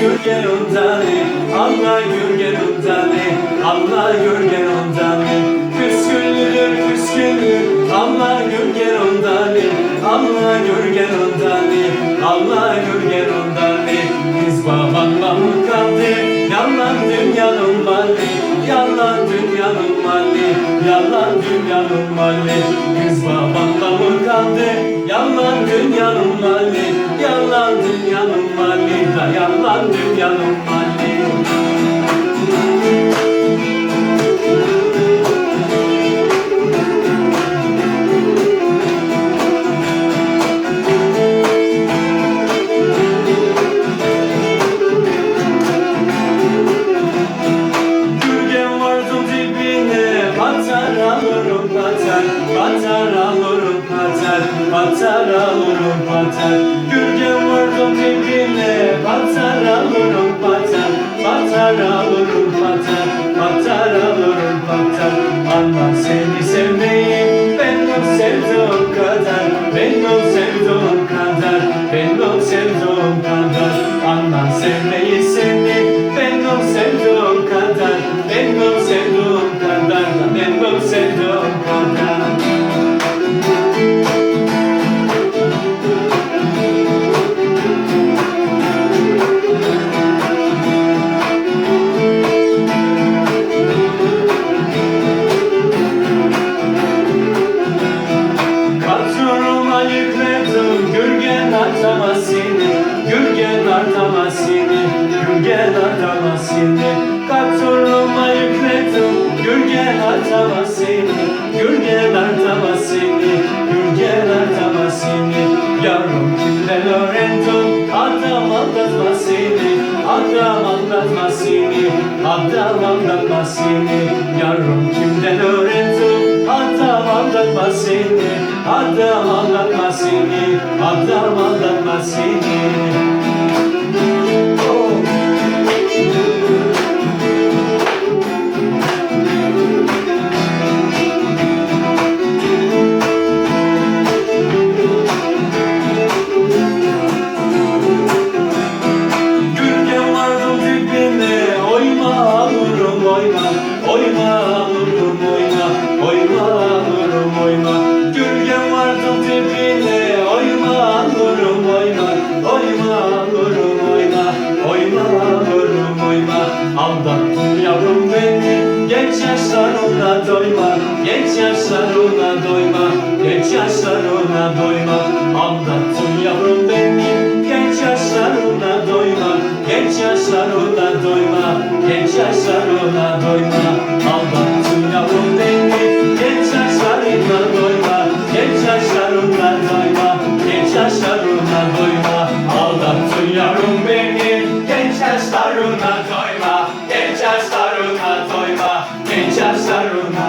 gürgen undani Anla gürgen undani Anla gürgen undani Küskünlüdür küskünlü Anla gürgen undani Anla gürgen undani Anla gürgen undani Biz babanla mı kaldı Yalan dünyanın mali Yalan dünyanın mali Yalan dünyanın mali Biz babanla mı kaldı Yalan dünyanın mali dünyanın dibine Batar alırım batar Gürgen vardım dibine Batar alırım batar Batar alırım batar Batar alırım batar Anlar seni sevmeyi Benim sevduğum kadar Benim sevduğum kadar Benim sevduğum kadar aldatmasını Adam aldatmasını Yavrum kimden öğrendin? Adam aldatma seni, adam aldatma seni, adam aldatma seni. Oyna vurum oyna Oyna vurum oyna Gürgen vardım dibine Oyna vurum oyna Oyna vurum oyna Oyna vurum oyna Aldattın yavrum beni Genç yaşlarına doyma Genç yaşlarına doyma Genç yaşlarına doyma. Aldattın yavrum beni Genç yaşlarına doyma Genç yaşlarına doyma Genç yaşlarına doyma. yaşlarına doyma Aldattın yarım beni. Genç yaşlarına doyma Genç yaşlarına doyma Genç yaşlarına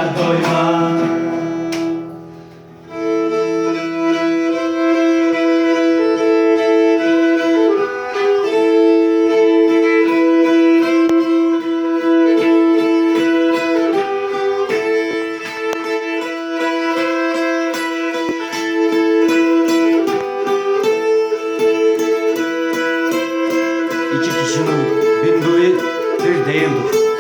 bindo perdendo.